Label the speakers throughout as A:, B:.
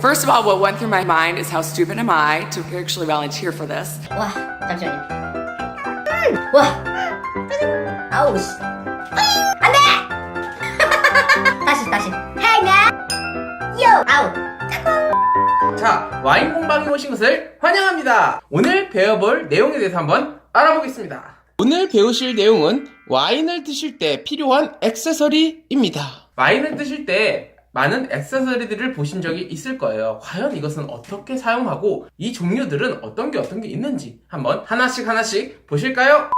A: First of all, what went through my mind is how stupid am I to actually volunteer for this?
B: 와 잠시만요 음, 와 아우 씨 안돼 다시 다시 헤이 맨요 아우
C: 자, 와인 공방에 오신 것을 환영합니다. 오늘 배워볼 내용에 대해서 한번 알아보겠습니다. 오늘 배우실 내용은 와인을 드실 때 필요한 액세서리입니다. 와인을 드실 때 많은 액세서리들을 보신 적이 있을 거예요. 과연 이것은 어떻게 사용하고 이 종류들은 어떤 게 어떤 게 있는지 한번 하나씩 하나씩 보실까요?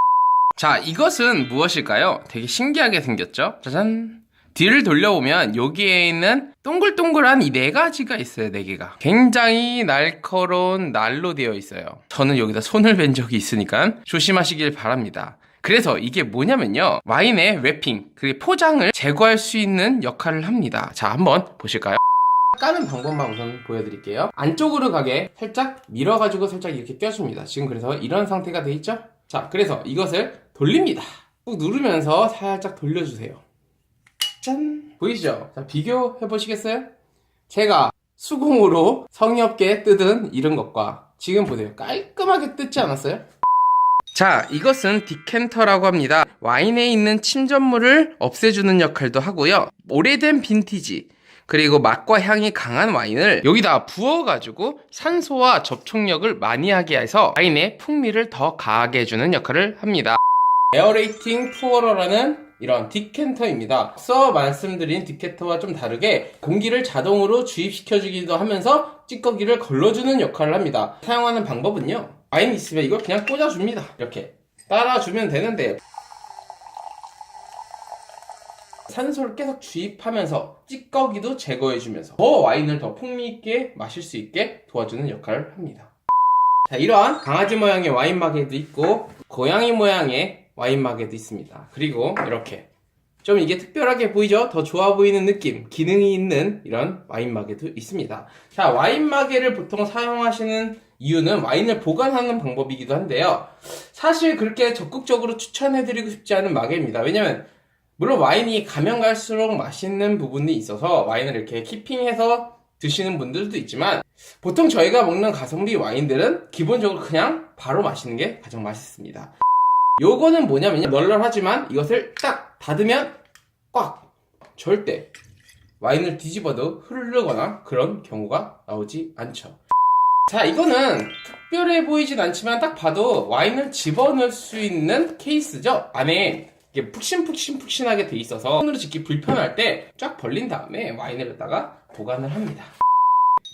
C: 자, 이것은 무엇일까요? 되게 신기하게 생겼죠? 짜잔. 뒤를 돌려보면 여기에 있는 동글동글한 이 네 가지가 있어요, 네 개가. 굉장히 날카로운 날로 되어 있어요. 저는 여기다 손을 댄 적이 있으니까 조심하시길 바랍니다. 그래서 이게 뭐냐면요. 와인의 랩핑, 그리고 포장을 제거할 수 있는 역할을 합니다. 자, 한번 보실까요? 까는 방법만 우선 보여드릴게요. 안쪽으로 가게 살짝 밀어가지고 살짝 이렇게 껴줍니다. 지금 그래서 이런 상태가 돼 있죠? 자, 그래서 이것을 돌립니다. 꾹 누르면서 살짝 돌려주세요. 짠! 보이시죠? 자, 비교해 보시겠어요? 제가 수공으로 성의 없게 뜯은 이런 것과 지금 보세요. 깔끔하게 뜯지 않았어요? 자, 이것은 디켄터라고 합니다. 와인에 있는 침전물을 없애주는 역할도 하고요. 오래된 빈티지, 그리고 맛과 향이 강한 와인을 여기다 부어가지고 산소와 접촉력을 많이 하게 해서 와인의 풍미를 더 가하게 해주는 역할을 합니다. 에어레이팅 푸어러라는 이런 디켄터입니다. 앞서 말씀드린 디켄터와 좀 다르게 공기를 자동으로 주입시켜주기도 하면서 찌꺼기를 걸러주는 역할을 합니다. 사용하는 방법은요. 와인 있으면 이걸 그냥 꽂아줍니다. 이렇게 따라주면 되는데 산소를 계속 주입하면서 찌꺼기도 제거해주면서 더 와인을 더 풍미있게 마실 수 있게 도와주는 역할을 합니다. 자, 이러한 강아지 모양의 와인 마개도 있고 고양이 모양의 와인 마개도 있습니다. 그리고 이렇게 좀 이게 특별하게 보이죠? 더 좋아 보이는 느낌, 기능이 있는 이런 와인 마개도 있습니다. 자, 와인 마개를 보통 사용하시는 이유는 와인을 보관하는 방법이기도 한데요. 사실 그렇게 적극적으로 추천해드리고 싶지 않은 마개입니다. 왜냐면 물론 와인이 가면 갈수록 맛있는 부분이 있어서 와인을 이렇게 키핑해서 드시는 분들도 있지만 보통 저희가 먹는 가성비 와인들은 기본적으로 그냥 바로 마시는 게 가장 맛있습니다. 요거는 뭐냐면요. 널널하지만 이것을 딱 닫으면 꽉! 절대 와인을 뒤집어도 흐르거나 그런 경우가 나오지 않죠. 자, 이거는 특별해 보이진 않지만 딱 봐도 와인을 집어넣을 수 있는 케이스죠. 안에 이게 푹신푹신푹신하게 돼 있어서 손으로 집기 불편할 때 쫙 벌린 다음에 와인을 갖다가 보관을 합니다.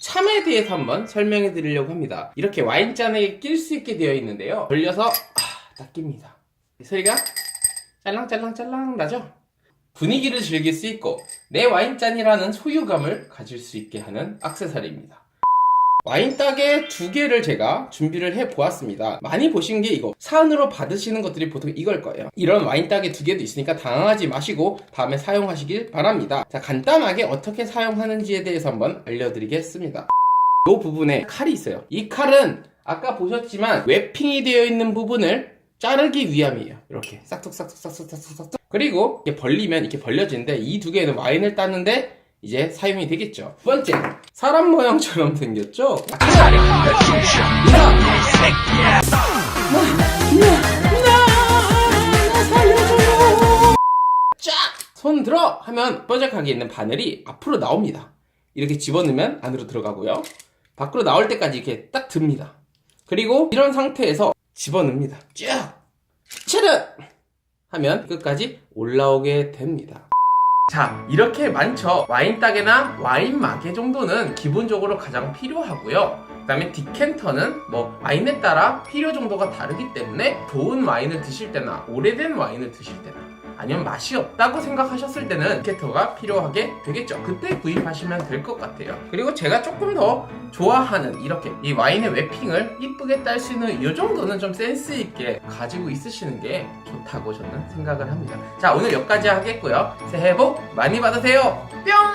C: 참에 대해서 한번 설명해 드리려고 합니다. 이렇게 와인잔에 낄 수 있게 되어 있는데요. 돌려서 이 소리가 짤랑짤랑짤랑 나죠? 분위기를 즐길 수 있고 내 와인잔이라는 소유감을 가질 수 있게 하는 액세서리입니다. 와인 따개 두 개를 제가 준비를 해 보았습니다. 많이 보신 게 이거. 사은으로 받으시는 것들이 보통 이걸 거예요. 이런 와인 따개 두 개도 있으니까 당황하지 마시고 다음에 사용하시길 바랍니다. 자, 간단하게 어떻게 사용하는지에 대해서 한번 알려드리겠습니다. 이 부분에 칼이 있어요. 이 칼은 아까 보셨지만 웹핑이 되어 있는 부분을 자르기 위함이에요. 이렇게 싹둑싹둑싹둑싹둑. 그리고 이렇게 벌리면 이렇게 벌려지는데 이 두 개는 와인을 따는데 이제 사용이 되겠죠. 두 번째, 사람 모양처럼 생겼죠? 쫙! 손 들어! 하면 뾰족하게 있는 바늘이 앞으로 나옵니다. 이렇게 집어넣으면 안으로 들어가고요. 밖으로 나올 때까지 이렇게 딱 듭니다. 그리고 이런 상태에서 집어넣습니다. 쭉! 차르! 하면 끝까지 올라오게 됩니다. 자, 이렇게 많죠. 와인 따개나 와인 마개 정도는 기본적으로 가장 필요하고요. 그 다음에 디켄터는 뭐 와인에 따라 필요 정도가 다르기 때문에 좋은 와인을 드실 때나 오래된 와인을 드실 때나 아니면 맛이 없다고 생각하셨을 때는 디켄터가 필요하게 되겠죠. 그때 구입하시면 될 것 같아요. 그리고 제가 조금 더 좋아하는 이렇게 이 와인의 웹핑을 이쁘게 딸 수 있는 이 정도는 좀 센스 있게 가지고 있으시는 게 좋다고 저는 생각을 합니다. 자, 오늘 여기까지 하겠고요. 새해 복 많이 받으세요. 뿅!